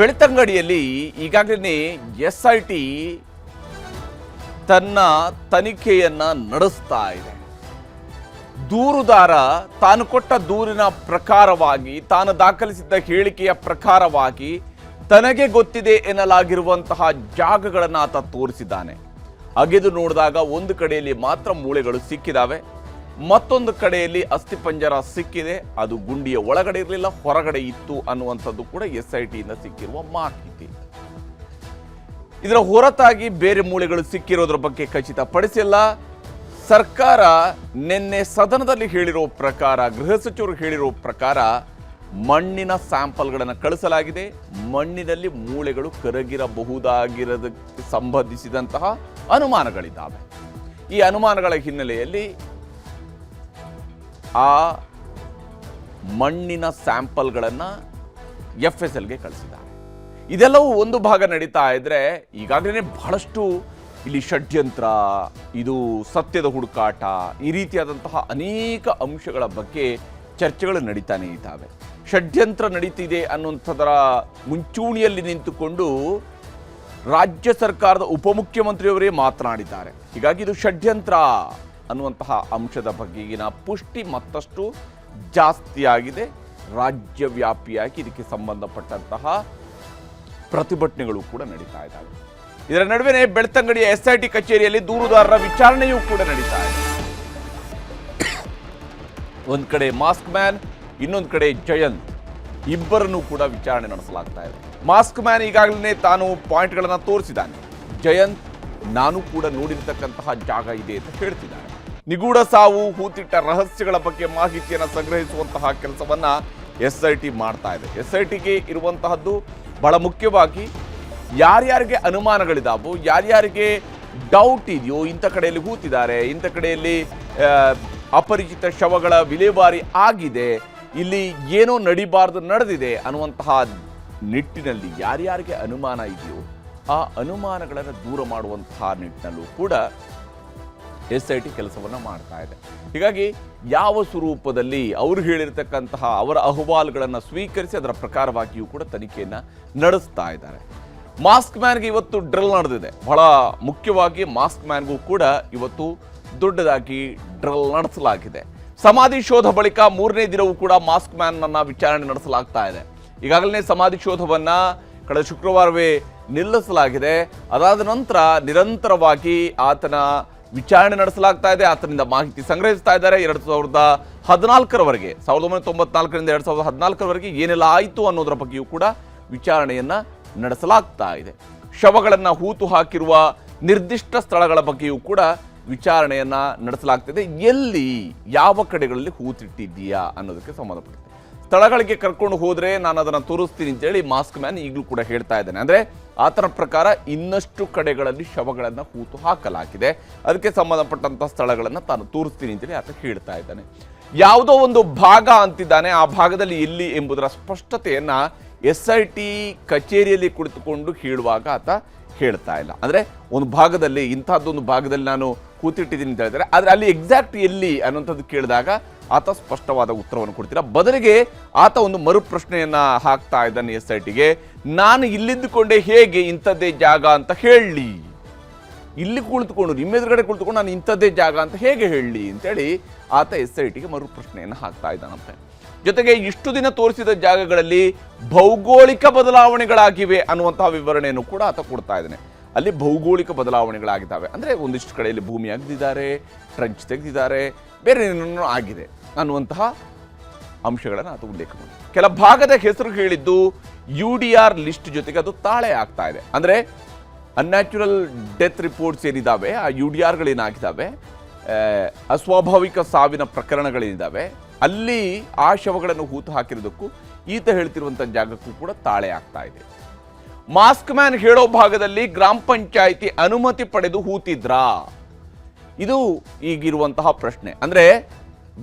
ಬೆಳ್ತಂಗಡಿಯಲ್ಲಿ ಈಗಾಗಲೇ S I T ತನ್ನ ತನಿಖೆಯನ್ನು ನಡೆಸ್ತಾ ಇದೆ. ದೂರುದಾರ ತಾನು ಕೊಟ್ಟ ದೂರಿನ ಪ್ರಕಾರವಾಗಿ, ತಾನು ದಾಖಲಿಸಿದ್ದ ಹೇಳಿಕೆಯ ಪ್ರಕಾರವಾಗಿ ತನಗೆ ಗೊತ್ತಿದೆ ಎನ್ನಲಾಗಿರುವಂತಹ ಜಾಗಗಳನ್ನು ಆತ ತೋರಿಸಿದ್ದಾನೆ. ಅಗೆದು ನೋಡಿದಾಗ ಒಂದು ಕಡೆಯಲ್ಲಿ ಮಾತ್ರ ಮೂಳೆಗಳು ಸಿಕ್ಕಿದಾವೆ ಮತ್ತೊಂದು ಕಡೆಯಲ್ಲಿ ಅಸ್ಥಿಪಂಜರ ಸಿಕ್ಕಿದೆ. ಅದು ಗುಂಡಿಯ ಒಳಗಡೆ ಇರಲಿಲ್ಲ, ಹೊರಗಡೆ ಇತ್ತು ಅನ್ನುವಂಥದ್ದು ಕೂಡ ಎಸ್ ಐ ಟಿಯಿಂದ ಸಿಕ್ಕಿರುವ ಮಾಹಿತಿ. ಇದರ ಹೊರತಾಗಿ ಬೇರೆ ಮೂಳೆಗಳು ಸಿಕ್ಕಿರೋದ್ರ ಬಗ್ಗೆ ಖಚಿತಪಡಿಸಿಲ್ಲ. ಸರ್ಕಾರ ನಿನ್ನೆ ಸದನದಲ್ಲಿ ಹೇಳಿರೋ ಪ್ರಕಾರ, ಗೃಹ ಸಚಿವರು ಹೇಳಿರೋ ಪ್ರಕಾರ ಮಣ್ಣಿನ ಸ್ಯಾಂಪಲ್ಗಳನ್ನು ಕಳಿಸಲಾಗಿದೆ. ಮಣ್ಣಿನಲ್ಲಿ ಮೂಳೆಗಳು ಕರಗಿರಬಹುದಾಗಿರೋದಕ್ಕೆ ಸಂಬಂಧಿಸಿದಂತಹ ಅನುಮಾನಗಳಿದ್ದಾವೆ. ಈ ಅನುಮಾನಗಳ ಹಿನ್ನೆಲೆಯಲ್ಲಿ ಆ ಮಣ್ಣಿನ ಸ್ಯಾಂಪಲ್ಗಳನ್ನು ಎಫ್ ಎಸ್ ಎಲ್ಗೆ ಕಳಿಸಿದ್ದಾರೆ ಇದೆಲ್ಲವೂ ಒಂದು ಭಾಗ ನಡೀತಾ ಇದ್ದರೆ ಈಗಾಗಲೇ ಬಹಳಷ್ಟು ಇಲ್ಲಿ ಷಡ್ಯಂತ್ರ, ಇದು ಸತ್ಯದ ಹುಡುಕಾಟ, ಈ ರೀತಿಯಾದಂತಹ ಅನೇಕ ಅಂಶಗಳ ಬಗ್ಗೆ ಚರ್ಚೆಗಳು ನಡೀತಾನೆ ಇದ್ದಾವೆ. ಷಡ್ಯಂತ್ರ ನಡೀತಿದೆ ಅನ್ನುವಂಥದರ ಮುಂಚೂಣಿಯಲ್ಲಿ ನಿಂತುಕೊಂಡು ರಾಜ್ಯ ಸರ್ಕಾರದ ಉಪಮುಖ್ಯಮಂತ್ರಿಯವರೇ ಮಾತನಾಡಿದ್ದಾರೆ. ಹೀಗಾಗಿ ಇದು ಷಡ್ಯಂತ್ರ. ಅನ್ನುವಂತಹ ಅಂಶದ ಬಗೆಗಿನ ಪುಷ್ಟಿ ಮತ್ತಷ್ಟು ಜಾಸ್ತಿಯಾಗಿದೆ. ರಾಜ್ಯವ್ಯಾಪಿಯಾಗಿ ಇದಕ್ಕೆ ಸಂಬಂಧಪಟ್ಟಂತಹ ಪ್ರತಿಭಟನೆಗಳು ಕೂಡ ನಡೀತಾ ಇದ್ದಾವೆ. ಇದರ ನಡುವೆ ಬೆಳ್ತಂಗಡಿಯ ಎಸ್ಐಟಿ ಕಚೇರಿಯಲ್ಲಿ ದೂರುದಾರರ ವಿಚಾರಣೆಯೂ ಕೂಡ ನಡೀತಾ ಇದೆ. ಒಂದು ಕಡೆ ಮಾಸ್ಕ್ ಮ್ಯಾನ್, ಇನ್ನೊಂದು ಕಡೆ ಜಯಂತ್. ಇಬ್ಬರನ್ನು ಕೂಡ ವಿಚಾರಣೆ ನಡೆಸಲಾಗ್ತಾ ಇದೆ. ಮಾಸ್ಕ್ ಮ್ಯಾನ್ ಈಗಾಗಲೇ ತಾನು ಪಾಯಿಂಟ್ಗಳನ್ನು ತೋರಿಸಿದ್ದಾನೆ. ಜಯಂತ್, ನಾನು ಕೂಡ ನೋಡಿರ್ತಕ್ಕಂತಹ ಜಾಗ ಇದೆ ಅಂತ ಹೇಳ್ತಿದ್ದಾನೆ. ನಿಗೂಢ ಸಾವು, ಹೂತಿಟ್ಟ ರಹಸ್ಯಗಳ ಬಗ್ಗೆ ಮಾಹಿತಿಯನ್ನು ಸಂಗ್ರಹಿಸುವಂತಹ ಕೆಲಸವನ್ನ ಎಸ್ ಐ ಟಿ ಮಾಡ್ತಾ ಇದೆ. ಎಸ್ ಐ ಟಿಗೆ ಇರುವಂತಹದ್ದು ಬಹಳ ಮುಖ್ಯವಾಗಿ ಯಾರ್ಯಾರಿಗೆ ಅನುಮಾನಗಳಿದಾವೋ, ಯಾರ್ಯಾರಿಗೆ ಡೌಟ್ ಇದೆಯೋ, ಇಂಥ ಕಡೆಯಲ್ಲಿ ಹೂತಿದ್ದಾರೆ, ಇಂಥ ಕಡೆಯಲ್ಲಿ ಅಪರಿಚಿತ ಶವಗಳ ವಿಲೇವಾರಿ ಆಗಿದೆ, ಇಲ್ಲಿ ಏನೋ ನಡಿಬಾರ್ದು ನಡೆದಿದೆ ಅನ್ನುವಂತಹ ನಿಟ್ಟಿನಲ್ಲಿ ಯಾರ್ಯಾರಿಗೆ ಅನುಮಾನ ಇದೆಯೋ, ಆ ಅನುಮಾನಗಳನ್ನು ದೂರ ಮಾಡುವಂತಹ ನಿಟ್ಟಿನಲ್ಲೂ ಕೂಡ ಎಸ್ ಐ ಟಿ ಕೆಲಸವನ್ನು ಮಾಡ್ತಾ ಇದೆ. ಹೀಗಾಗಿ ಯಾವ ಸ್ವರೂಪದಲ್ಲಿ ಅವರು ಹೇಳಿರ್ತಕ್ಕಂತಹ ಅವರ ಅಹವಾಲುಗಳನ್ನು ಸ್ವೀಕರಿಸಿ ಅದರ ಪ್ರಕಾರವಾಗಿಯೂ ಕೂಡ ತನಿಖೆಯನ್ನು ನಡೆಸ್ತಾ ಇದ್ದಾರೆ. ಮಾಸ್ಕ್ ಮ್ಯಾನ್ಗೆ ಇವತ್ತು ಡ್ರಿಲ್ ನಡೆದಿದೆ. ಬಹಳ ಮುಖ್ಯವಾಗಿ ಮಾಸ್ಕ್ ಮ್ಯಾನ್ಗೂ ಕೂಡ ಇವತ್ತು ದೊಡ್ಡದಾಗಿ ಡ್ರಿಲ್ ನಡೆಸಲಾಗಿದೆ. ಸಮಾಧಿ ಶೋಧ ಬಳಿಕ ಮೂರನೇ ದಿನವೂ ಕೂಡ ಮಾಸ್ಕ್ ಮ್ಯಾನ್ ಅನ್ನ ವಿಚಾರಣೆ ನಡೆಸಲಾಗ್ತಾ ಇದೆ. ಈಗಾಗಲೇ ಸಮಾಧಿ ಶೋಧವನ್ನು ಕಳೆದ ಶುಕ್ರವಾರವೇ ನಿಲ್ಲಿಸಲಾಗಿದೆ. ಅದಾದ ನಂತರ ನಿರಂತರವಾಗಿ ಆತನ ವಿಚಾರಣೆ ನಡೆಸಲಾಗ್ತಾ ಇದೆ. ಆತನಿಂದ ಮಾಹಿತಿ ಸಂಗ್ರಹಿಸ್ತಾ ಇದ್ದಾರೆ. ಎರಡು ಸಾವಿರದ ಹದಿನಾಲ್ಕರವರೆಗೆ, ಸಾವಿರದ ಒಂಬೈನೂರ ತೊಂಬತ್ನಾಲ್ಕರಿಂದ ಎರಡು ಸಾವಿರದ ಹದಿನಾಲ್ಕರವರೆಗೆ ಏನೆಲ್ಲ ಆಯಿತು ಅನ್ನೋದರ ಬಗ್ಗೆಯೂ ಕೂಡ ವಿಚಾರಣೆಯನ್ನ ನಡೆಸಲಾಗ್ತಾ ಇದೆ. ಶವಗಳನ್ನು ಹೂತು ಹಾಕಿರುವ ನಿರ್ದಿಷ್ಟ ಸ್ಥಳಗಳ ಬಗ್ಗೆಯೂ ಕೂಡ ವಿಚಾರಣೆಯನ್ನ ನಡೆಸಲಾಗ್ತಿದೆ. ಎಲ್ಲಿ ಯಾವ ಕಡೆಗಳಲ್ಲಿ ಹೂತಿಟ್ಟಿದ್ದೀಯಾ ಅನ್ನೋದಕ್ಕೆ ಸಂಬಂಧಪಟ್ಟಿದೆ ಸ್ಥಳಗಳಿಗೆ ಕರ್ಕೊಂಡು ಹೋದರೆ ನಾನು ಅದನ್ನು ತೋರಿಸ್ತೀನಿ ಅಂತೇಳಿ ಮಾಸ್ಕ್ ಮ್ಯಾನ್ ಈಗಲೂ ಕೂಡ ಹೇಳ್ತಾ ಇದ್ದಾನೆ. ಅಂದ್ರೆ ಆತನ ಪ್ರಕಾರ ಇನ್ನಷ್ಟು ಕಡೆಗಳಲ್ಲಿ ಶವಗಳನ್ನು ಹೂತು ಹಾಕಲಾಗಿದೆ. ಅದಕ್ಕೆ ಸಂಬಂಧಪಟ್ಟಂತ ಸ್ಥಳಗಳನ್ನು ತಾನು ತೋರಿಸ್ತೀನಿ ಅಂತೇಳಿ ಆತ ಹೇಳ್ತಾ ಇದ್ದಾನೆ. ಯಾವುದೋ ಒಂದು ಭಾಗ ಅಂತಿದ್ದಾನೆ. ಆ ಭಾಗದಲ್ಲಿ ಎಲ್ಲಿ ಎಂಬುದರ ಸ್ಪಷ್ಟತೆಯನ್ನ ಎಸ್ ಐ ಟಿ ಕಚೇರಿಯಲ್ಲಿ ಕುಳಿತುಕೊಂಡು ಹೇಳುವಾಗ ಆತ ಹೇಳ್ತಾ ಇಲ್ಲ. ಅಂದ್ರೆ ಒಂದು ಭಾಗದಲ್ಲಿ ಇಂಥದ್ದೊಂದು ಭಾಗದಲ್ಲಿ ನಾನು ಕೂತಿಟ್ಟಿದ್ದೀನಿ ಅಂತ ಹೇಳಿದರೆ ಆದ್ರೆ ಅಲ್ಲಿ ಎಕ್ಸಾಕ್ಟ್ ಎಲ್ಲಿ ಅನ್ನುವಂಥದ್ದು ಕೇಳಿದಾಗ ಆತ ಸ್ಪಷ್ಟವಾದ ಉತ್ತರವನ್ನು ಕೊಡ್ತೀರಾ? ಬದಲಿಗೆ ಆತ ಒಂದು ಮರುಪ್ರಶ್ನೆಯನ್ನು ಹಾಕ್ತಾ ಇದ್ದಾನೆ ಎಸ್ ಐ ಟಿಗೆ. ನಾನು ಇಲ್ಲಿದ್ದುಕೊಂಡೆ ಹೇಗೆ ಇಂಥದ್ದೇ ಜಾಗ ಅಂತ ಹೇಳಿ. ಇಲ್ಲಿ ಕುಳಿತುಕೊಂಡು, ನಿಮ್ಮ ಎದುರುಗಡೆ ಕುಳಿತುಕೊಂಡು ನಾನು ಇಂಥದ್ದೇ ಜಾಗ ಅಂತ ಹೇಗೆ ಹೇಳಿ ಅಂತೇಳಿ ಆತ ಎಸ್ ಐ ಟಿಗೆ ಮರುಪ್ರಶ್ನೆಯನ್ನು ಹಾಕ್ತಾ ಇದ್ದಾನಂತೆ. ಜೊತೆಗೆ ಇಷ್ಟು ದಿನ ತೋರಿಸಿದ ಜಾಗಗಳಲ್ಲಿ ಭೌಗೋಳಿಕ ಬದಲಾವಣೆಗಳಾಗಿವೆ ಅನ್ನುವಂತಹ ವಿವರಣೆಯನ್ನು ಕೂಡ ಆತ ಕೊಡ್ತಾ ಇದ್ದಾನೆ. ಅಲ್ಲಿ ಭೌಗೋಳಿಕ ಬದಲಾವಣೆಗಳಾಗಿದ್ದಾವೆ. ಅಂದರೆ ಒಂದಿಷ್ಟು ಕಡೆಯಲ್ಲಿ ಭೂಮಿ ಅಗ್ದಿದ್ದಾರೆ ಟ್ರಂಚ್ ತೆಗೆದಿದ್ದಾರೆ, ಬೇರೆ ಏನೇನೋ ಆಗಿದೆ. ಅನ್ನುವಂತಹ ಅಂಶಗಳನ್ನು ಅದು ಉಲ್ಲೇಖ ಮಾಡಿ. ಕೆಲ ಭಾಗದ ಹೆಸರು ಹೇಳಿದ್ದು ಯು ಡಿ ಆರ್ ಲಿಸ್ಟ್ ಜೊತೆಗೆ ಅದು ತಾಳೆ ಆಗ್ತಾ ಇದೆ. ಅಂದರೆ ಅನ್ಯಾಚುರಲ್ ಡೆತ್ ರಿಪೋರ್ಟ್ಸ್ ಏನಿದ್ದಾವೆ ಆ ಯು ಡಿ ಆರ್ಗಳೇನಾಗಿದ್ದಾವೆ ಅಸ್ವಾಭಾವಿಕ ಸಾವಿನ ಪ್ರಕರಣಗಳೇನಿದ್ದಾವೆ ಅಲ್ಲಿ ಆ ಶವಗಳನ್ನು ಹೂತು ಹಾಕಿರೋದಕ್ಕೂ ಈತ ಹೇಳ್ತಿರುವಂಥ ಜಾಗಕ್ಕೂ ಕೂಡ ತಾಳೆ ಆಗ್ತಾ ಇದೆ. ಮಾಸ್ಕ್ ಮ್ಯಾನ್ ಹೇಳೋ ಭಾಗದಲ್ಲಿ ಗ್ರಾಮ ಪಂಚಾಯಿತಿ ಅನುಮತಿ ಪಡೆದು ಹೂತಿದ್ರಾ? ಇದು ಈಗಿರುವಂತಹ ಪ್ರಶ್ನೆ. ಅಂದ್ರೆ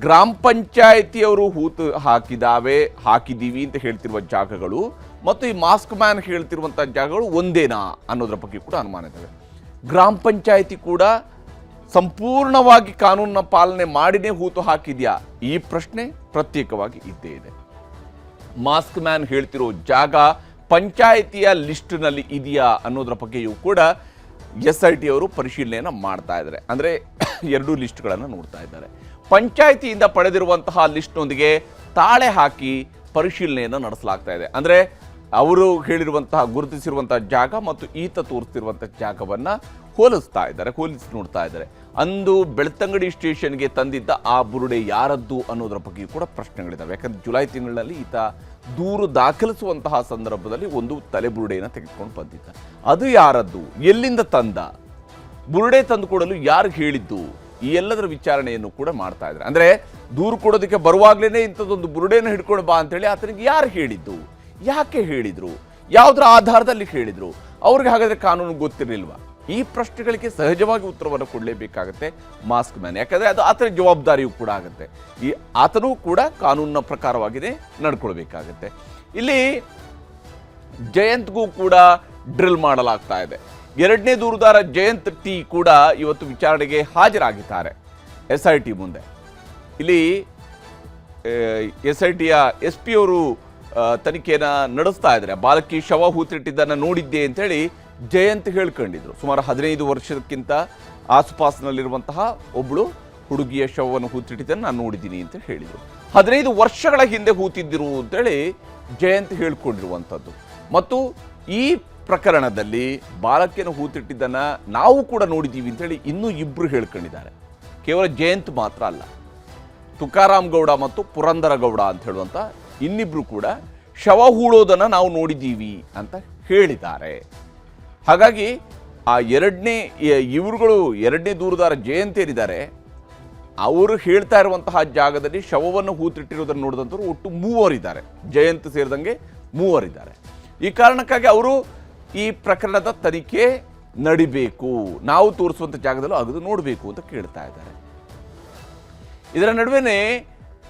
ಗ್ರಾಮ ಪಂಚಾಯಿತಿಯವರು ಹೂತು ಹಾಕಿದಾವೆ ಹಾಕಿದ್ದೀವಿ ಅಂತ ಹೇಳ್ತಿರುವ ಜಾಗಗಳು ಮತ್ತು ಈ ಮಾಸ್ಕ್ ಮ್ಯಾನ್ ಹೇಳ್ತಿರುವಂಥ ಜಾಗಗಳು ಒಂದೇನಾ ಅನ್ನೋದ್ರ ಬಗ್ಗೆ ಕೂಡ ಅನುಮಾನ ಇದ್ದಾವೆ ಗ್ರಾಮ ಪಂಚಾಯಿತಿ ಕೂಡ ಸಂಪೂರ್ಣವಾಗಿ ಕಾನೂನನ್ನ ಪಾಲನೆ ಮಾಡಿನೇ ಹೂತು ಹಾಕಿದ್ಯಾ? ಈ ಪ್ರಶ್ನೆ ಪ್ರತ್ಯೇಕವಾಗಿ ಇದ್ದೇ ಇದೆ. ಮಾಸ್ಕ್ ಮ್ಯಾನ್ ಹೇಳ್ತಿರೋ ಜಾಗ ಪಂಚಾಯಿತಿಯ ಲಿಸ್ಟ್ನಲ್ಲಿ ಇದೆಯಾ ಅನ್ನೋದ್ರ ಬಗ್ಗೆಯೂ ಕೂಡ ಎಸ್ ಐ ಟಿ ಅವರು ಪರಿಶೀಲನೆಯನ್ನು ಮಾಡ್ತಾ ಇದ್ದಾರೆ. ಅಂದರೆ ಎರಡೂ ಲಿಸ್ಟ್ಗಳನ್ನು ನೋಡ್ತಾ ಇದ್ದಾರೆ. ಪಂಚಾಯಿತಿಯಿಂದ ಪಡೆದಿರುವಂತಹ ಲಿಸ್ಟ್ನೊಂದಿಗೆ ತಾಳೆ ಹಾಕಿ ಪರಿಶೀಲನೆಯನ್ನು ನಡೆಸಲಾಗ್ತಾ ಇದೆ. ಅಂದರೆ ಅವರು ಹೇಳಿರುವಂತಹ, ಗುರುತಿಸಿರುವಂತಹ ಜಾಗ ಮತ್ತು ಈತ ತೋರಿಸ್ತಿರುವಂತಹ ಜಾಗವನ್ನು ಹೋಲಿಸ್ತಾ ಇದ್ದಾರೆ, ಹೋಲಿಸಿ ನೋಡ್ತಾ ಇದ್ದಾರೆ. ಅಂದು ಬೆಳ್ತಂಗಡಿ ಸ್ಟೇಷನ್ಗೆ ತಂದಿದ್ದ ಆ ಬುರುಡೆ ಯಾರದ್ದು ಅನ್ನೋದರ ಬಗ್ಗೆಯೂ ಕೂಡ ಪ್ರಶ್ನೆಗಳಿದ್ದಾವೆ ಯಾಕಂದ್ರೆ ಜುಲೈ ತಿಂಗಳಲ್ಲಿ ಈತ ದೂರು ದಾಖಲಿಸುವಂತಹ ಸಂದರ್ಭದಲ್ಲಿ ಒಂದು ತಲೆ ಬುರುಡೆಯನ್ನು ತೆಗೆದುಕೊಂಡು ಬಂದಿದ್ದ. ಅದು ಯಾರದ್ದು? ಎಲ್ಲಿಂದ ತಂದ? ಬುರುಡೆ ತಂದುಕೊಡಲು ಯಾರು ಹೇಳಿದ್ದು? ಈ ಎಲ್ಲದರ ವಿಚಾರಣೆಯನ್ನು ಕೂಡ ಮಾಡ್ತಾ ಇದ್ದಾರೆ. ಅಂದರೆ ದೂರು ಕೊಡೋದಕ್ಕೆ ಬರುವಾಗಲೇ ಇಂಥದ್ದೊಂದು ಬುರುಡೆಯನ್ನು ಹಿಡ್ಕೊಂಡು ಬಾ ಅಂತೇಳಿ ಆತನಿಗೆ ಯಾರು ಹೇಳಿದ್ದು? ಯಾಕೆ ಹೇಳಿದರು? ಯಾವುದರ ಆಧಾರದಲ್ಲಿ ಹೇಳಿದರು? ಅವ್ರಿಗೆ ಹಾಗಾದರೆ ಕಾನೂನು ಗೊತ್ತಿರಲಿಲ್ವಾ? ಈ ಪ್ರಶ್ನೆಗಳಿಗೆ ಸಹಜವಾಗಿ ಉತ್ತರವನ್ನು ಕೊಡಲೇಬೇಕಾಗತ್ತೆ ಮಾಸ್ಕ್ ಮ್ಯಾನ್. ಯಾಕಂದರೆ ಅದು ಆತನ ಜವಾಬ್ದಾರಿಯೂ ಕೂಡ ಆಗುತ್ತೆ. ಈ ಆತನೂ ಕೂಡ ಕಾನೂನಿನ ಪ್ರಕಾರವಾಗಿದೆ, ನಡ್ಕೊಳ್ಬೇಕಾಗತ್ತೆ. ಇಲ್ಲಿ ಜಯಂತ್ಗೂ ಕೂಡ ಡ್ರಿಲ್ ಮಾಡಲಾಗ್ತಾ ಇದೆ. ಎರಡನೇ ದೂರುದಾರ ಜಯಂತ್ ಟಿ ಕೂಡ ಇವತ್ತು ವಿಚಾರಣೆಗೆ ಹಾಜರಾಗಿದ್ದಾರೆ. ಎಸ್ ಐ ಟಿ ಮುಂದೆ. ಇಲ್ಲಿ ಎಸ್ ಐ ಟಿಯ ಎಸ್ ಪಿ ಅವರು ತನಿಖೆಯನ್ನು ನಡೆಸ್ತಾ ಇದ್ದಾರೆ. ಬಾಲಕಿ ಶವ ಹೂತಿಟ್ಟಿದ್ದನ್ನು ನೋಡಿದ್ದೆ ಅಂತೇಳಿ ಜಯಂತ್ ಹೇಳ್ಕೊಂಡಿದ್ರು. ಸುಮಾರು ಹದಿನೈದು ವರ್ಷಕ್ಕಿಂತ ಆಸುಪಾಸಿನಲ್ಲಿರುವಂತಹ ಒಬ್ಬಳು ಹುಡುಗಿಯ ಶವವನ್ನು ಹೂತಿಟ್ಟಿದ್ದನ್ನು ನಾನು ನೋಡಿದ್ದೀನಿ ಅಂತ ಹೇಳಿದರು. ಹದಿನೈದು ವರ್ಷಗಳ ಹಿಂದೆ ಹೂತಿದ್ದಿರು ಅಂತೇಳಿ ಜಯಂತ್ ಹೇಳ್ಕೊಂಡಿರುವಂಥದ್ದು. ಮತ್ತು ಈ ಪ್ರಕರಣದಲ್ಲಿ ಬಾಲಕಿಯನ್ನು ಹೂತಿಟ್ಟಿದ್ದನ್ನು ನಾವು ಕೂಡ ನೋಡಿದ್ದೀವಿ ಅಂತೇಳಿ ಇನ್ನೂ ಇಬ್ಬರು ಹೇಳ್ಕೊಂಡಿದ್ದಾರೆ. ಕೇವಲ ಜಯಂತ್ ಮಾತ್ರ ಅಲ್ಲ. ತುಕಾರಾಮ್ ಗೌಡ ಮತ್ತು ಪುರಂದರ ಗೌಡ ಅಂತ ಹೇಳುವಂಥ ಇನ್ನಿಬ್ರು ಕೂಡ ಶವ ಹೂಳೋದನ್ನು ನಾವು ನೋಡಿದ್ದೀವಿ ಅಂತ ಹೇಳಿದ್ದಾರೆ. ಹಾಗಾಗಿ ಆ ಎರಡನೇ ಇವರುಗಳು ಎರಡನೇ ದೂರದಾರ ಜಯಂತ್ ಏನಿದ್ದಾರೆ ಅವರು ಹೇಳ್ತಾ ಇರುವಂತಹ ಜಾಗದಲ್ಲಿ ಶವವನ್ನು ಹೂತಿಟ್ಟಿರುವುದನ್ನು ನೋಡಿದಂಥವ್ರು ಒಟ್ಟು ಮೂವರಿದ್ದಾರೆ. ಜಯಂತ್ ಸೇರಿದಂಗೆ ಮೂವರಿದ್ದಾರೆ. ಈ ಕಾರಣಕ್ಕಾಗಿ ಅವರು ಈ ಪ್ರಕರಣದ ತನಿಖೆ ನಡಿಬೇಕು. ನಾವು ತೋರಿಸುವಂಥ ಜಾಗದಲ್ಲೂ ಅಗದು ನೋಡಬೇಕು ಅಂತ ಕೇಳ್ತಾ ಇದ್ದಾರೆ. ಇದರ ನಡುವೆನೆ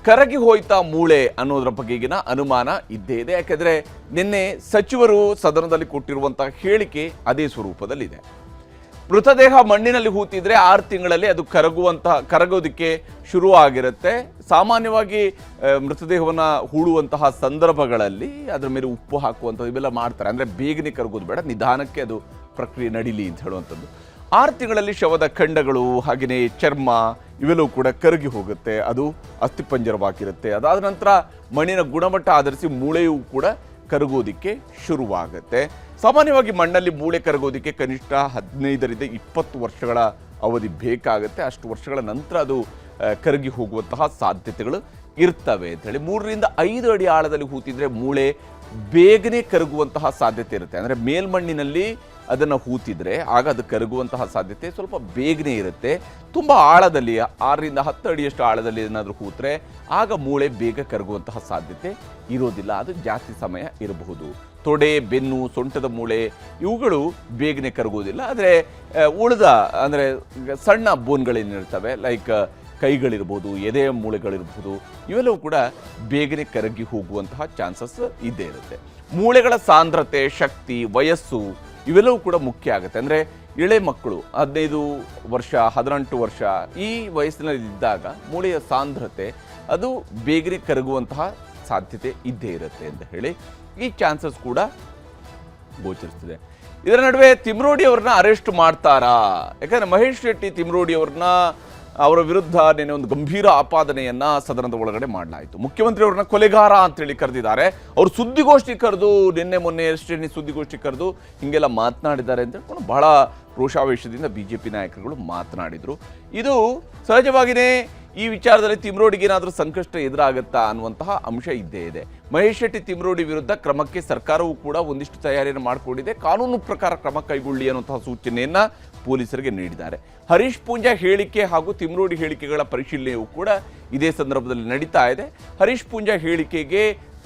ಕರಗಿ ಹೋಯ್ತಾ ಮೂಳೆ ಅನ್ನೋದ್ರ ಬಗೆಗಿನ ಅನುಮಾನ ಇದ್ದೇ ಇದೆ. ಯಾಕೆಂದರೆ ನಿನ್ನೆ ಸಚಿವರು ಸದನದಲ್ಲಿ ಕೊಟ್ಟಿರುವಂತಹ ಹೇಳಿಕೆ ಅದೇ ಸ್ವರೂಪದಲ್ಲಿದೆ. ಮೃತದೇಹ ಮಣ್ಣಿನಲ್ಲಿ ಹೂತಿದ್ರೆ ಆರು ತಿಂಗಳಲ್ಲಿ ಅದು ಕರಗುವಂತಹ, ಕರಗೋದಕ್ಕೆ ಶುರು ಆಗಿರುತ್ತೆ ಸಾಮಾನ್ಯವಾಗಿ ಮೃತದೇಹವನ್ನು ಹೂಳುವಂತಹ ಸಂದರ್ಭಗಳಲ್ಲಿ ಅದರ ಮೇಲೆ ಉಪ್ಪು ಹಾಕುವಂಥದ್ದು ಇವೆಲ್ಲ ಮಾಡ್ತಾರೆ. ಅಂದರೆ ಬೇಗನೆ ಕರಗೋದು ಬೇಡ, ನಿಧಾನಕ್ಕೆ ಅದು ಪ್ರಕ್ರಿಯೆ ನಡೀಲಿ ಅಂತ ಹೇಳುವಂಥದ್ದು. ಆರು ತಿಂಗಳಲ್ಲಿ ಶವದ ಖಂಡಗಳು ಹಾಗೆಯೇ ಚರ್ಮ ಇವೆಲ್ಲವೂ ಕೂಡ ಕರಗಿ ಹೋಗುತ್ತೆ. ಅದು ಅಸ್ಥಿಪಂಜರವಾಗಿರುತ್ತೆ. ಅದಾದ ನಂತರ ಮಣ್ಣಿನ ಗುಣಮಟ್ಟ ಆಧರಿಸಿ ಮೂಳೆಯೂ ಕೂಡ ಕರಗೋದಿಕ್ಕೆ ಶುರುವಾಗುತ್ತೆ. ಸಾಮಾನ್ಯವಾಗಿ ಮಣ್ಣಲ್ಲಿ ಮೂಳೆ ಕರಗೋದಿಕ್ಕೆ ಕನಿಷ್ಠ ಹದಿನೈದರಿಂದ ಇಪ್ಪತ್ತು ವರ್ಷಗಳ ಅವಧಿ ಬೇಕಾಗುತ್ತೆ. ಅಷ್ಟು ವರ್ಷಗಳ ನಂತರ ಅದು ಕರಗಿ ಹೋಗುವಂತಹ ಸಾಧ್ಯತೆಗಳು ಇರ್ತವೆ ಅಂತೇಳಿ ಮೂರರಿಂದ ಐದು ಅಡಿ ಆಳದಲ್ಲಿ ಹೂತಿದ್ರೆ ಮೂಳೆ ಬೇಗನೆ ಕರಗುವಂತಹ ಸಾಧ್ಯತೆ ಇರುತ್ತೆ. ಅಂದರೆ ಮೇಲ್ಮಣ್ಣಿನಲ್ಲಿ ಅದನ್ನು ಹೂತಿದ್ರೆ ಆಗ ಅದು ಕರಗುವಂತಹ ಸಾಧ್ಯತೆ ಸ್ವಲ್ಪ ಬೇಗನೆ ಇರುತ್ತೆ. ತುಂಬ ಆಳದಲ್ಲಿ, ಆರರಿಂದ ಹತ್ತು ಅಡಿಯಷ್ಟು ಆಳದಲ್ಲಿ ಏನಾದರೂ ಹೂತ್ರೆ ಆಗ ಮೂಳೆ ಬೇಗ ಕರಗುವಂತಹ ಸಾಧ್ಯತೆ ಇರೋದಿಲ್ಲ. ಅದು ಜಾಸ್ತಿ ಸಮಯ ಇರಬಹುದು. ತೊಡೆ, ಬೆನ್ನು, ಸೊಂಟದ ಮೂಳೆ ಇವುಗಳು ಬೇಗನೆ ಕರಗೋದಿಲ್ಲ ಆದರೆ ಉಳಿದ, ಅಂದರೆ ಸಣ್ಣ ಬೋನ್ಗಳೇನಿರ್ತವೆ, ಲೈಕ್ ಕೈಗಳಿರ್ಬೋದು, ಎದೆ ಮೂಳೆಗಳಿರ್ಬೋದು, ಇವೆಲ್ಲವೂ ಕೂಡ ಬೇಗನೆ ಕರಗಿ ಹೋಗುವಂತಹ ಚಾನ್ಸಸ್ ಇದ್ದೇ ಇರುತ್ತೆ. ಮೂಳೆಗಳ ಸಾಂದ್ರತೆ, ಶಕ್ತಿ, ವಯಸ್ಸು ಇವೆಲ್ಲವೂ ಕೂಡ ಮುಖ್ಯ ಆಗುತ್ತೆ. ಅಂದರೆ ಎಳೆ ಮಕ್ಕಳು ಹದಿನೈದು ವರ್ಷ, ಹದಿನೆಂಟು ವರ್ಷ ಈ ವಯಸ್ಸಿನಲ್ಲಿ ಇದ್ದಾಗ ಮೂಳೆಯ ಸಾಂದ್ರತೆ ಅದು ಬೇಗನೆ ಕರಗುವಂತಹ ಸಾಧ್ಯತೆ ಇದ್ದೇ ಇರುತ್ತೆ ಅಂತ ಹೇಳಿ ಈ ಚಾನ್ಸಸ್ ಕೂಡ ಗೋಚರಿಸ್ತಿದೆ ಇದರ ನಡುವೆ ತಿಮ್ರೋಡಿ ಅವ್ರನ್ನ ಅರೆಸ್ಟ್ ಮಾಡ್ತಾರಾ? ಯಾಕಂದ್ರೆ ಮಹೇಶ್ ಶೆಟ್ಟಿ ತಿಮ್ರೋಡಿ ಅವ್ರನ್ನ ಅವರ ವಿರುದ್ಧ ನಿನ್ನೆ ಒಂದು ಗಂಭೀರ ಆಪಾದನೆಯನ್ನ ಸದನದ ಒಳಗಡೆ ಮಾಡಲಾಯಿತು. ಮುಖ್ಯಮಂತ್ರಿ ಅವ್ರನ್ನ ಕೊಲೆಗಾರ ಅಂತೇಳಿ ಕರೆದಿದ್ದಾರೆ. ಅವರು ಸುದ್ದಿಗೋಷ್ಠಿ ಕರೆದು ನಿನ್ನೆ ಮೊನ್ನೆ ಎಷ್ಟೇ ಸುದ್ದಿಗೋಷ್ಠಿ ಕರೆದು ಹಿಂಗೆಲ್ಲ ಮಾತನಾಡಿದ್ದಾರೆ ಅಂತ ಹೇಳ್ಕೊಂಡು ಬಹಳ ರೋಷಾವೇಶದಿಂದ ಬಿಜೆಪಿ ನಾಯಕರುಗಳು ಮಾತನಾಡಿದ್ರು. ಇದು ಸಹಜವಾಗಿಯೇ ಈ ವಿಚಾರದಲ್ಲಿ ತಿಮ್ರೋಡಿಗೆ ಏನಾದರೂ ಸಂಕಷ್ಟ ಎದುರಾಗುತ್ತಾ ಅನ್ನುವಂತಹ ಅಂಶ ಇದ್ದೇ ಇದೆ. ಮಹೇಶ್ ಶೆಟ್ಟಿ ತಿಮ್ರೋಡಿ ವಿರುದ್ಧ ಕ್ರಮಕ್ಕೆ ಸರ್ಕಾರವು ಕೂಡ ಒಂದಿಷ್ಟು ತಯಾರಿಯನ್ನು ಮಾಡಿಕೊಂಡಿದೆ. ಕಾನೂನು ಪ್ರಕಾರ ಕ್ರಮ ಕೈಗೊಳ್ಳಿ ಅನ್ನುವಂತಹ ಸೂಚನೆಯನ್ನ ಪೊಲೀಸರಿಗೆ ನೀಡಿದ್ದಾರೆ. ಹರೀಶ್ ಪೂಂಜಾ ಹೇಳಿಕೆ ಹಾಗೂ ತಿಮ್ರೋಡಿ ಹೇಳಿಕೆಗಳ ಪರಿಶೀಲನೆಯೂ ಕೂಡ ಇದೇ ಸಂದರ್ಭದಲ್ಲಿ ನಡೀತಾ ಇದೆ. ಹರೀಶ್ ಪೂಂಜಾ ಹೇಳಿಕೆಗೆ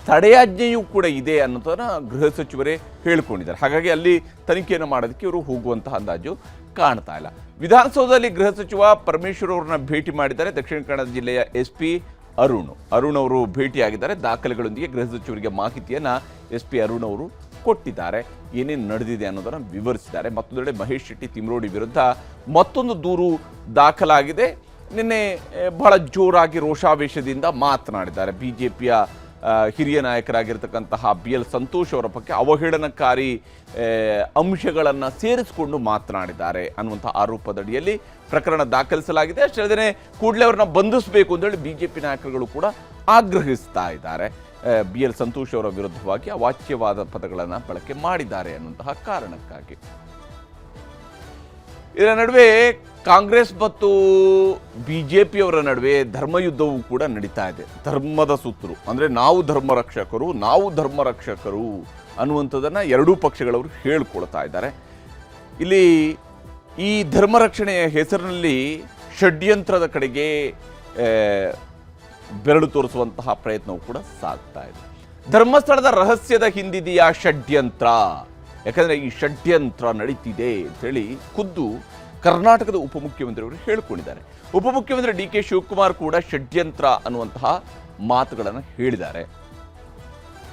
ತಡೆಯಾಜ್ಞೆಯೂ ಕೂಡ ಇದೆ ಅನ್ನೋದನ್ನು ಗೃಹ ಸಚಿವರೇ ಹೇಳಿಕೊಂಡಿದ್ದಾರೆ. ಹಾಗಾಗಿ ಅಲ್ಲಿ ತನಿಖೆಯನ್ನು ಮಾಡೋದಕ್ಕೆ ಇವರು ಹೋಗುವಂತಹ ಅಂದಾಜು ಕಾಣ್ತಾ ಇಲ್ಲ. ವಿಧಾನಸೌಧದಲ್ಲಿ ಗೃಹ ಸಚಿವ ಪರಮೇಶ್ವರ್ ಅವರನ್ನ ಭೇಟಿ ಮಾಡಿದ್ದಾರೆ. ದಕ್ಷಿಣ ಕನ್ನಡ ಜಿಲ್ಲೆಯ ಎಸ್ ಪಿ ಅರುಣ್. ಅರುಣ್ ಅವರು ಭೇಟಿಯಾಗಿದ್ದಾರೆ. ದಾಖಲೆಗಳೊಂದಿಗೆ ಗೃಹ ಸಚಿವರಿಗೆ ಮಾಹಿತಿಯನ್ನು ಎಸ್ ಪಿ ಅರುಣ್ ಅವರು ಕೊಟ್ಟಿದ್ದಾರೆ ಏನೇನು ನಡೆದಿದೆ ಅನ್ನೋದನ್ನು ವಿವರಿಸಿದ್ದಾರೆ. ಮತ್ತೊಂದೆಡೆ ಮಹೇಶ್ ಶೆಟ್ಟಿ ತಿಮ್ರೋಡಿ ವಿರುದ್ಧ ಮತ್ತೊಂದು ದೂರು ದಾಖಲಾಗಿದೆ. ನಿನ್ನೆ ಬಹಳ ಜೋರಾಗಿ ರೋಷಾವೇಶದಿಂದ ಮಾತನಾಡಿದ್ದಾರೆ. ಬಿಜೆಪಿಯ ಆ, ಹಿರಿಯ ನಾಯಕರಾಗಿರ್ತಕ್ಕಂತಹ ಬಿ ಎಲ್ ಸಂತೋಷ್ ಅವರ ಬಗ್ಗೆ ಅವಹೇಳನಕಾರಿ ಅಂಶಗಳನ್ನು ಸೇರಿಸಿಕೊಂಡು ಮಾತನಾಡಿದ್ದಾರೆ ಅನ್ನುವಂಥ ಆರೋಪದಡಿಯಲ್ಲಿ ಪ್ರಕರಣ ದಾಖಲಿಸಲಾಗಿದೆ. ಅಷ್ಟೇ ಅಲ್ಲದೆ ಕೂಡಲೇ ಅವ್ರನ್ನ ಬಂಧಿಸಬೇಕು ಅಂತೇಳಿ ಬಿ ಜೆ ಪಿ ನಾಯಕರುಗಳು ಕೂಡ ಆಗ್ರಹಿಸ್ತಾ ಇದ್ದಾರೆ. ಬಿ ಎಲ್ ಸಂತೋಷ್ ಅವರ ವಿರುದ್ಧವಾಗಿ ಅವಾಚ್ಯವಾದ ಪದಗಳನ್ನು ಬಳಕೆ ಮಾಡಿದ್ದಾರೆ ಅನ್ನುವಂತಹ ಕಾರಣಕ್ಕಾಗಿ. ಇದರ ನಡುವೆ ಕಾಂಗ್ರೆಸ್ ಮತ್ತು ಬಿ ಜೆ ಪಿಯವರ ನಡುವೆ ಧರ್ಮಯುದ್ಧವೂ ಕೂಡ ನಡೀತಾ ಇದೆ. ಧರ್ಮದ ಸುತ್ತರು ಅಂದರೆ ನಾವು ಧರ್ಮ ರಕ್ಷಕರು, ನಾವು ಧರ್ಮ ರಕ್ಷಕರು ಅನ್ನುವಂಥದ್ದನ್ನು ಎರಡೂ ಪಕ್ಷಗಳವರು ಹೇಳ್ಕೊಳ್ತಾ ಇದ್ದಾರೆ. ಇಲ್ಲಿ ಈ ಧರ್ಮ ರಕ್ಷಣೆಯ ಹೆಸರಿನಲ್ಲಿ ಷಡ್ಯಂತ್ರದ ಕಡೆಗೆ ಬೆರಳು ತೋರಿಸುವಂತಹ ಪ್ರಯತ್ನವೂ ಕೂಡ ಸಾಗ್ತಾ ಇದೆ. ಧರ್ಮಸ್ಥಳದ ರಹಸ್ಯದ ಹಿಂದಿದೆಯಾ ಷಡ್ಯಂತ್ರ. ಯಾಕಂದರೆ ಈ ಷಡ್ಯಂತ್ರ ನಡೀತಿದೆ ಅಂತೇಳಿ ಖುದ್ದು ಕರ್ನಾಟಕದ ಉಪಮುಖ್ಯಮಂತ್ರಿಯವರು ಹೇಳಿಕೊಂಡಿದ್ದಾರೆ. ಉಪಮುಖ್ಯಮಂತ್ರಿ ಡಿ ಕೆ ಶಿವಕುಮಾರ್ ಕೂಡ ಷಡ್ಯಂತ್ರ ಅನ್ನುವಂತಹ ಮಾತುಗಳನ್ನು ಹೇಳಿದ್ದಾರೆ.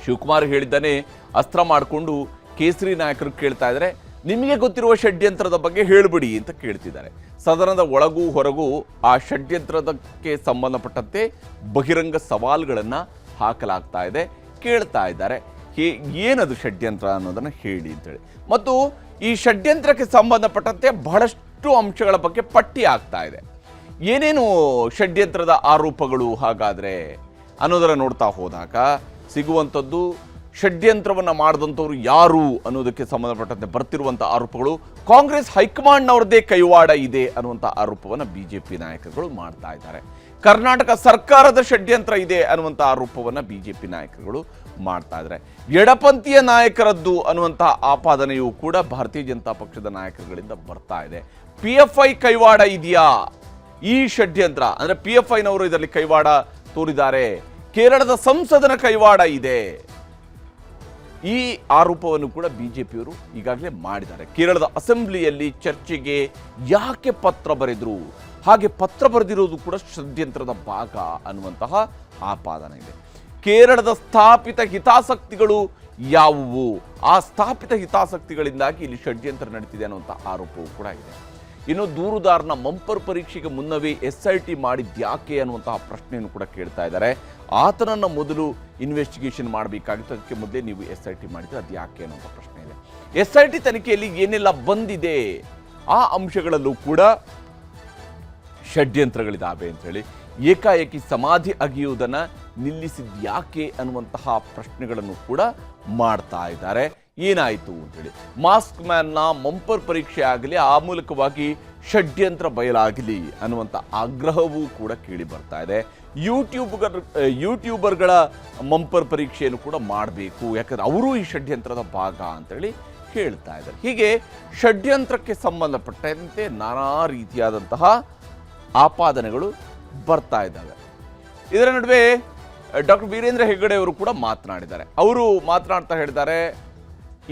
ಶಿವಕುಮಾರ್ ಹೇಳಿದ್ದಾನೆ, ಅಸ್ತ್ರ ಮಾಡಿಕೊಂಡು ಕೇಸರಿ ನಾಯಕರು ಕೇಳ್ತಾ ಇದ್ದಾರೆ. ನಿಮಗೆ ಗೊತ್ತಿರುವ ಷಡ್ಯಂತ್ರದ ಬಗ್ಗೆ ಹೇಳಿಬಿಡಿ ಅಂತ ಕೇಳ್ತಿದ್ದಾರೆ. ಸದನದ ಒಳಗೂ ಹೊರಗೂ ಆ ಷಡ್ಯಂತ್ರದಕ್ಕೆ ಸಂಬಂಧಪಟ್ಟಂತೆ ಬಹಿರಂಗ ಸವಾಲುಗಳನ್ನು ಹಾಕಲಾಗ್ತಾ ಇದೆ, ಕೇಳ್ತಾ ಇದ್ದಾರೆ. ಹೇ, ಏನದು ಷಡ್ಯಂತ್ರ ಅನ್ನೋದನ್ನು ಹೇಳಿ ಅಂತೇಳಿ. ಮತ್ತು ಈ ಷಡ್ಯಂತ್ರಕ್ಕೆ ಸಂಬಂಧಪಟ್ಟಂತೆ ಬಹಳಷ್ಟು ಅಂಶಗಳ ಬಗ್ಗೆ ಪಟ್ಟಿ ಆಗ್ತಾ ಇದೆ. ಏನೇನು ಷಡ್ಯಂತ್ರದ ಆರೋಪಗಳು ಹಾಗಾದರೆ? ಅನ್ನೋದರ ನೋಡ್ತಾ ಹೋದಾಗ ಸಿಗುವಂಥದ್ದು ಷಡ್ಯಂತ್ರವನ್ನು ಮಾಡಿದಂಥವ್ರು ಯಾರು ಅನ್ನೋದಕ್ಕೆ ಸಂಬಂಧಪಟ್ಟಂತೆ ಬರ್ತಿರುವಂಥ ಆರೋಪಗಳು ಕಾಂಗ್ರೆಸ್ ಹೈಕಮಾಂಡ್ನವ್ರದ್ದೇ ಕೈವಾಡ ಇದೆ ಅನ್ನುವಂಥ ಆರೋಪವನ್ನು ಬಿ ಜೆ ಪಿ ನಾಯಕರುಗಳು ಮಾಡ್ತಾ ಇದ್ದಾರೆ. ಕರ್ನಾಟಕ ಸರ್ಕಾರದ ಷಡ್ಯಂತ್ರ ಇದೆ ಅನ್ನುವಂಥ ಆರೋಪವನ್ನು ಬಿ ಜೆ ಪಿ ನಾಯಕರುಗಳು ಮಾಡ್ತಾ ಇದ್ದಾರೆ. ಎಡಪಂಥೀಯ ನಾಯಕರದ್ದು ಅನ್ನುವಂತಹ ಆಪಾದನೆಯೂ ಕೂಡ ಭಾರತೀಯ ಜನತಾ ಪಕ್ಷದ ನಾಯಕರುಗಳಿಂದ ಬರ್ತಾ ಇದೆ. ಪಿ ಎಫ್ ಐ ಕೈವಾಡ ಇದೆಯಾ? ಈ ಷಡ್ಯಂತ್ರ, ಅಂದ್ರೆ ಪಿ ಎಫ್ ಐನವರು ಇದರಲ್ಲಿ ಕೈವಾಡ ತೋರಿದ್ದಾರೆ. ಕೇರಳದ ಸಂಸದನ ಕೈವಾಡ ಇದೆ. ಈ ಆರೋಪವನ್ನು ಕೂಡ ಬಿಜೆಪಿಯವರು ಈಗಾಗಲೇ ಮಾಡಿದ್ದಾರೆ. ಕೇರಳದ ಅಸೆಂಬ್ಲಿಯಲ್ಲಿ ಚರ್ಚೆಗೆ ಯಾಕೆ ಪತ್ರ ಬರೆದ್ರು? ಹಾಗೆ ಪತ್ರ ಬರೆದಿರೋದು ಕೂಡ ಷಡ್ಯಂತ್ರದ ಭಾಗ ಅನ್ನುವಂತಹ ಆಪಾದನೆ ಇದೆ. ಕೇರಳದ ಸ್ಥಾಪಿತ ಹಿತಾಸಕ್ತಿಗಳು ಯಾವುವು? ಆ ಸ್ಥಾಪಿತ ಹಿತಾಸಕ್ತಿಗಳಿಂದಾಗಿ ಇಲ್ಲಿ ಷಡ್ಯಂತ್ರ ನಡೀತಿದೆ ಅನ್ನುವಂಥ ಆರೋಪವೂ ಕೂಡ ಇದೆ. ಇನ್ನು ದೂರುದಾರನ ಮಂಪರ್ ಪರೀಕ್ಷೆಗೆ ಮುನ್ನವೇ ಎಸ್ ಐ ಟಿ ಮಾಡಿದ್ಯಾಕೆ ಅನ್ನುವಂತಹ ಪ್ರಶ್ನೆಯನ್ನು ಕೂಡ ಕೇಳ್ತಾ ಇದ್ದಾರೆ. ಆತನನ್ನು ಮೊದಲು ಇನ್ವೆಸ್ಟಿಗೇಷನ್ ಮಾಡಬೇಕಾಗಿತ್ತು. ಅದಕ್ಕೆ ಮೊದಲೇ ನೀವು ಎಸ್ ಐ ಟಿ ಮಾಡಿದ್ರೆ ಅದು ಯಾಕೆ ಅನ್ನುವಂಥ ಪ್ರಶ್ನೆ ಇದೆ. ಎಸ್ ಐ ಟಿ ತನಿಖೆಯಲ್ಲಿ ಏನೆಲ್ಲ ಬಂದಿದೆ? ಆ ಅಂಶಗಳಲ್ಲೂ ಕೂಡ ಷಡ್ಯಂತ್ರಗಳಿದ್ದಾವೆ ಅಂತೇಳಿ ಏಕಾಏಕಿ ಸಮಾಧಿ ಅಗಿಯುವುದನ್ನು ನಿಲ್ಲಿಸಿದ್ಯಾಕೆ ಅನ್ನುವಂತಹ ಪ್ರಶ್ನೆಗಳನ್ನು ಕೂಡ ಮಾಡ್ತಾ ಇದ್ದಾರೆ. ಏನಾಯಿತು ಅಂತೇಳಿ ಮಾಸ್ಕ್ ಮ್ಯಾನ್ನ ಮಂಪರ್ ಪರೀಕ್ಷೆ ಆಗಲಿ, ಆ ಮೂಲಕವಾಗಿ ಷಡ್ಯಂತ್ರ ಬಯಲಾಗಲಿ ಅನ್ನುವಂಥ ಆಗ್ರಹವೂ ಕೂಡ ಕೇಳಿ ಬರ್ತಾ ಇದೆ. ಯೂಟ್ಯೂಬರ್ ಯೂಟ್ಯೂಬರ್ಗಳ ಮಂಪರ್ ಪರೀಕ್ಷೆಯನ್ನು ಕೂಡ ಮಾಡಬೇಕು. ಯಾಕಂದ್ರೆ ಅವರೂ ಈ ಷಡ್ಯಂತ್ರದ ಭಾಗ ಅಂತೇಳಿ ಹೇಳ್ತಾ ಇದ್ದಾರೆ. ಹೀಗೆ ಷಡ್ಯಂತ್ರಕ್ಕೆ ಸಂಬಂಧಪಟ್ಟಂತೆ ನಾನಾ ರೀತಿಯಾದಂತಹ ಆಪಾದನೆಗಳು ಬರ್ತಾ ಇದ್ದಾವೆ. ಇದರ ನಡುವೆ ಡಾಕ್ಟರ್ ವೀರೇಂದ್ರ ಹೆಗ್ಗಡೆ ಅವರು ಕೂಡ ಮಾತನಾಡಿದ್ದಾರೆ. ಅವರು ಮಾತನಾಡ್ತಾ ಹೇಳಿದ್ದಾರೆ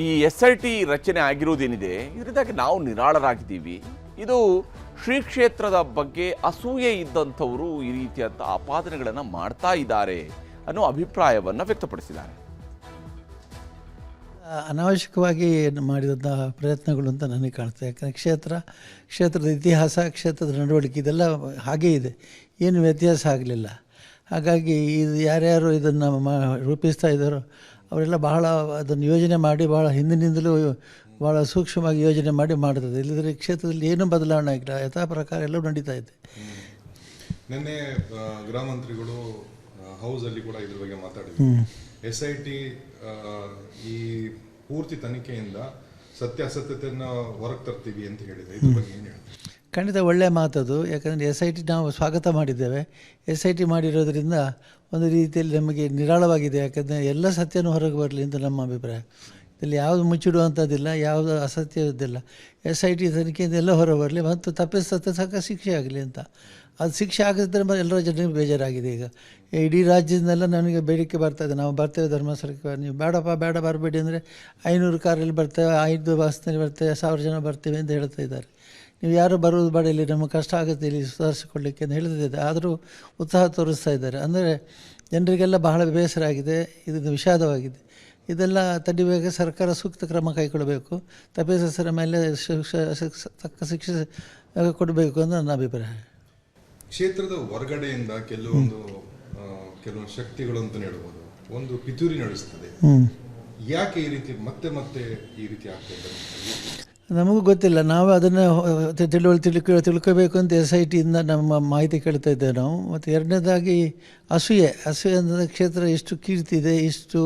ಈ ಎಸ್ ಐ ಟಿ ರಚನೆ ಆಗಿರೋದೇನಿದೆ, ಇದರಿಂದಾಗಿ ನಾವು ನಿರಾಳರಾಗಿದ್ದೀವಿ. ಇದು ಶ್ರೀ ಕ್ಷೇತ್ರದ ಬಗ್ಗೆ ಅಸೂಯೆ ಇದ್ದಂಥವರು ಈ ರೀತಿಯಾದ ಆಪಾದನೆಗಳನ್ನು ಮಾಡ್ತಾ ಇದ್ದಾರೆ ಅನ್ನೋ ಅಭಿಪ್ರಾಯವನ್ನು ವ್ಯಕ್ತಪಡಿಸಿದ್ದಾರೆ. ಅನಾವಶ್ಯಕವಾಗಿ ಮಾಡಿದಂಥ ಪ್ರಯತ್ನಗಳು ಅಂತ ನನಗೆ ಕಾಣ್ತದೆ ಯಾಕಂದರೆ ಕ್ಷೇತ್ರ, ಕ್ಷೇತ್ರದ ಇತಿಹಾಸ, ಕ್ಷೇತ್ರದ ನಡವಳಿಕೆ ಇದೆಲ್ಲ ಹಾಗೇ ಇದೆ. ಏನು ವ್ಯತ್ಯಾಸ ಆಗಲಿಲ್ಲ. ಹಾಗಾಗಿ ಇದು ಯಾರ್ಯಾರು ಇದನ್ನು ಮಾ ರೂಪಿಸ್ತಾ ಇದ್ದಾರೋ ಅವರೆಲ್ಲ ಬಹಳ ಅದನ್ನು ಯೋಜನೆ ಮಾಡಿ ಭಾಳ ಹಿಂದಿನಿಂದಲೂ ಭಾಳ ಸೂಕ್ಷ್ಮವಾಗಿ ಯೋಜನೆ ಮಾಡಿ ಮಾಡ್ತದೆ ಇಲ್ಲದ್ರೆ ಕ್ಷೇತ್ರದಲ್ಲಿ ಏನೂ ಬದಲಾವಣೆ ಆಗಿಲ್ಲ. ಯಥಾ ಪ್ರಕಾರ ಎಲ್ಲವೂ ನಡೀತಾ ಇದೆ. ನಿನ್ನೆ ಗೃಹ ಮಂತ್ರಿಗಳು ಹೌಸ್ ಅಲ್ಲಿ ಕೂಡ ಇದ್ರ ಬಗ್ಗೆ ಮಾತಾಡಿದ್ರು. ಎಸ್ ಐ ಟಿ ಈ ಪೂರ್ತಿ ತನಿಖೆಯಿಂದ ಸತ್ಯಾಸತ್ಯತೆಯನ್ನು ಹೊರಗೆ ತರ್ತೀವಿ ಅಂತ ಹೇಳಿದೆ ಇದ್ರ ಬಗ್ಗೆ ಏನು ಹೇಳ್ತೀವಿ ಖಂಡಿತ ಒಳ್ಳೆಯ ಮಾತದು ಯಾಕಂದರೆ ಎಸ್ ಐ ಟಿ ನಾವು ಸ್ವಾಗತ ಮಾಡಿದ್ದೇವೆ. ಎಸ್ ಐ ಟಿ ಮಾಡಿರೋದ್ರಿಂದ ಒಂದು ರೀತಿಯಲ್ಲಿ ನಮಗೆ ನಿರಾಳವಾಗಿದೆ. ಯಾಕಂದರೆ ಎಲ್ಲ ಸತ್ಯನೂ ಹೊರಗೆ ಬರಲಿ ಅಂತ ನಮ್ಮ ಅಭಿಪ್ರಾಯ. ಇಲ್ಲಿ ಯಾವುದು ಮುಚ್ಚಿಡುವಂಥದ್ದಿಲ್ಲ, ಯಾವುದು ಅಸತ್ಯದಿಲ್ಲ ಎಸ್ ಐ ಟಿ ತನಿಖೆಯಿಂದ ಎಲ್ಲ ಹೊರಗೆ ಬರಲಿ ಮತ್ತು ತಪ್ಪಿಸ್ತಕ್ಕ ತಕ್ಕ ಶಿಕ್ಷೆ ಆಗಲಿ ಅಂತ. ಅದು ಶಿಕ್ಷೆ ಆಗಿದ್ರೆ ಎಲ್ಲರ ಜನರಿಗೆ ಬೇಜಾರಾಗಿದೆ ಈಗ. ಇಡೀ ರಾಜ್ಯದಿಂದೆಲ್ಲ ನನಗೆ ಬೇಡಿಕೆ ಬರ್ತಾ ಇದೆ. ನಾವು ಬರ್ತೇವೆ ಧರ್ಮಸ್ಥಳಕ್ಕೆ ನೀವು ಬೇಡಪ್ಪ, ಬೇಡ, ಬರಬೇಡಿ ಅಂದರೆ ಐನೂರು ಕಾರಲ್ಲಿ ಬರ್ತೇವೆ, ಐದು ಬಸ್ನಲ್ಲಿ ಬರ್ತೇವೆ, ಸಾವಿರ ಜನ ಬರ್ತೇವೆ ಅಂತ ಹೇಳ್ತಾ ಇದ್ದಾರೆ. ನೀವು ಯಾರು ಬರುವುದು ಬೇಡ ಇಲ್ಲಿ ನಮಗೆ ಕಷ್ಟ ಆಗುತ್ತೆ ಇಲ್ಲಿ ಸುಧಾರಿಸಿಕೊಳ್ಳಿಕ್ಕೆ ಅಂತ ಹೇಳಿದಿದೆ ಆದರೂ ಉತ್ಸಾಹ ತೋರಿಸ್ತಾ ಇದ್ದಾರೆ. ಅಂದರೆ ಜನರಿಗೆಲ್ಲ ಬಹಳ ಬೇಸರ ಆಗಿದೆ ಇದು ವಿಷಾದವಾಗಿದೆ. ಇದೆಲ್ಲ ತಡಿಬೇಕು ಸರ್ಕಾರ ಸೂಕ್ತ ಕ್ರಮ ಕೈಗೊಳ್ಳಬೇಕು. ತಪ್ಪಿಸರ ಮೇಲೆ ತಕ್ಕ ಶಿಕ್ಷೆ ಕೊಡಬೇಕು ಅಂತ ನನ್ನ ಅಭಿಪ್ರಾಯ. ಕ್ಷೇತ್ರದ ಹೊರಗಡೆಯಿಂದ ಕೆಲವೊಂದು ಕೆಲವೊಂದು ಶಕ್ತಿಗಳು ಅಂತ ಹೇಳ್ಬೋದು ಒಂದು ಪಿತೂರಿ ನಡೆಸ್ತದೆ. ಯಾಕೆ ಈ ರೀತಿ ಮತ್ತೆ ಮತ್ತೆ ಈ ರೀತಿ ಆಗ್ತಾ ನಮಗೂ ಗೊತ್ತಿಲ್ಲ. ನಾವು ಅದನ್ನು ತಿಳುವಳಿ, ತಿಳ್ಕ, ತಿಳ್ಕೋಬೇಕು ಅಂತ ಎಸ್ ಐ ಟಿಯಿಂದ ನಮ್ಮ ಮಾಹಿತಿ ಕೇಳ್ತಾ ಇದ್ದೇವೆ ನಾವು. ಮತ್ತು ಎರಡನೇದಾಗಿ ಅಸೂಯೆ. ಅಸೂಯೆ ಅನ್ನೋದು ಕ್ಷೇತ್ರ ಎಷ್ಟು ಕೀರ್ತಿ ಇದೆ ಎಷ್ಟು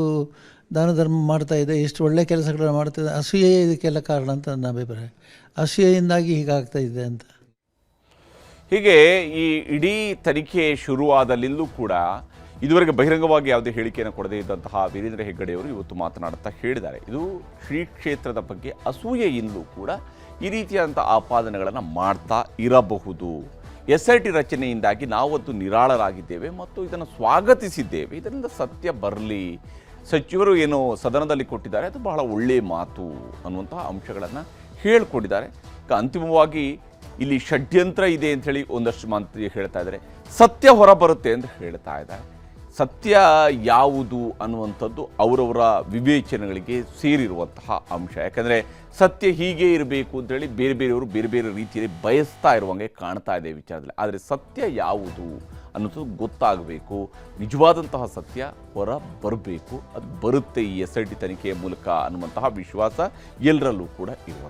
ದಾನ ಧರ್ಮ ಮಾಡ್ತಾ ಇದೆ, ಎಷ್ಟು ಒಳ್ಳೆಯ ಕೆಲಸಗಳನ್ನು ಮಾಡ್ತಾ ಇದೆ. ಅಸೂಯೆ ಇದಕ್ಕೆಲ್ಲ ಕಾರಣ ಅಂತ ನನ್ನ ಅಭಿಪ್ರಾಯ. ಅಸೂಯೆಯಿಂದಾಗಿ ಹೀಗಾಗ್ತಾ ಇದೆ ಅಂತ. ಹೀಗೆ ಈ ಇಡೀ ತನಿಖೆ ಶುರುವಾದಲ್ಲಿಂದಲೂ ಕೂಡ ಇದುವರೆಗೆ ಬಹಿರಂಗವಾಗಿ ಯಾವುದೇ ಹೇಳಿಕೆಯನ್ನು ಕೊಡದೇ ಇದ್ದಂತಹ ವೀರೇಂದ್ರ ಹೆಗ್ಗಡೆಯವರು ಇವತ್ತು ಮಾತನಾಡುತ್ತಾ ಹೇಳಿದ್ದಾರೆ. ಇದು ಶ್ರೀ ಕ್ಷೇತ್ರದ ಬಗ್ಗೆ ಅಸೂಯೆಯಿಂದಲೂ ಕೂಡ ಈ ರೀತಿಯಾದಂಥ ಆಪಾದನೆಗಳನ್ನು ಮಾಡ್ತಾ ಇರಬಹುದು. ಎಸ್ ಐ ಟಿ ರಚನೆಯಿಂದಾಗಿ ನಾವತ್ತು ನಿರಾಳರಾಗಿದ್ದೇವೆ ಮತ್ತು ಇದನ್ನು ಸ್ವಾಗತಿಸಿದ್ದೇವೆ. ಇದರಿಂದ ಸತ್ಯ ಬರಲಿ. ಸಚಿವರು ಏನು ಸದನದಲ್ಲಿ ಕೊಟ್ಟಿದ್ದಾರೆ, ಅದು ಬಹಳ ಒಳ್ಳೆಯ ಮಾತು ಅನ್ನುವಂತಹ ಅಂಶಗಳನ್ನು ಹೇಳಿಕೊಂಡಿದ್ದಾರೆ. ಕ- ಅಂತಿಮವಾಗಿ ಇಲ್ಲಿ ಷಡ್ಯಂತ್ರ ಇದೆ ಅಂಥೇಳಿ ಒಂದಷ್ಟು ಮಂತ್ರಿ ಹೇಳ್ತಾ ಇದ್ದಾರೆ. ಸತ್ಯ ಹೊರಬರುತ್ತೆ ಅಂತ ಹೇಳ್ತಾ ಇದ್ದಾರೆ. ಸತ್ಯ ಯಾವುದು ಅನ್ನುವಂಥದ್ದು ಅವರವರ ವಿವೇಚನೆಗಳಿಗೆ ಸೇರಿರುವಂತಹ ಅಂಶ. ಯಾಕಂದರೆ ಸತ್ಯ ಹೀಗೆ ಇರಬೇಕು ಅಂತೇಳಿ ಬೇರೆ ಬೇರೆಯವರು ಬೇರೆ ಬೇರೆ ರೀತಿಯಲ್ಲಿ ಬಯಸ್ತಾ ಇರುವಂಗೆ ಕಾಣ್ತಾ ಇದೆ ವಿಚಾರದಲ್ಲಿ. ಆದರೆ ಸತ್ಯ ಯಾವುದು ಅನ್ನೋದು ಗೊತ್ತಾಗಬೇಕು. ನಿಜವಾದಂತಹ ಸತ್ಯ ಹೊರ ಬರಬೇಕು ಅದು ಬರುತ್ತೆ ಈ ಎಸ್ ಐ ಟಿ ತನಿಖೆಯ ಮೂಲಕ ಅನ್ನುವಂತಹ ವಿಶ್ವಾಸ ಎಲ್ಲರಲ್ಲೂ ಕೂಡ ಇರುವಂಥದ್ದು.